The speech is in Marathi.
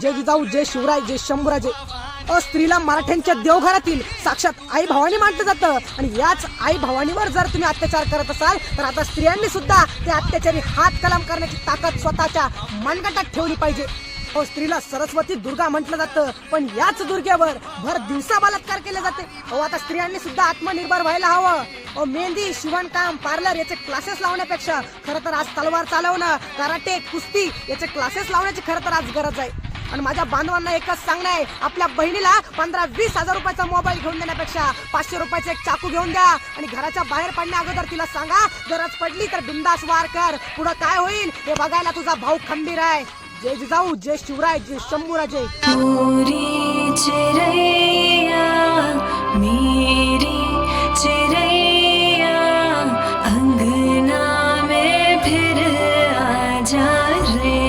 जय जिजाऊ जय शिवराय जय शंभूराजे. अ स्त्रीला मराठ्यांच्या देवघरातील साक्षात आई भवानी मानलं जातं. आणि याच आई भवानीवर जर तुम्ही अत्याचार करत असाल तर आता स्त्रियांनी सुद्धा ते अत्याचारी हात कलाम करण्याची ताकद स्वतःच्या मनगटात ठेवली पाहिजे. अ स्त्रीला सरस्वती दुर्गा म्हटलं जातं पण याच दुर्गेवर भर दिवसा बलात्कार केले जाते. अहो आता स्त्रियांनी सुद्धा आत्मनिर्भर व्हायला हवं. अहो मेहंदी शिवणकाम पार्लर याचे क्लासेस लावण्यापेक्षा खरं तर आज तलवार चालवणं कराटे कुस्ती याचे क्लासेस लावण्याची खरं तर आज गरज आहे. आणि माझ्या बांधवांना एकच सांगणं आहे. आपल्या बहिणीला पंधरा वीस हजार रुपयाचा मोबाईल घेऊन देण्यापेक्षा पाचशे रुपयाचा एक चाकू घेऊन द्या आणि घराच्या बाहेर पडण्या अगोदर तिला सांगा गरज पडली तर बिंदास वार कर. पुढं काय होईल हे बघायला तुझा भाऊ खंबीर आहे. जय जिजाऊ जय शिवराय जय शंभूराजे मेरी चिरैया अंगना में फिर आ जा रे।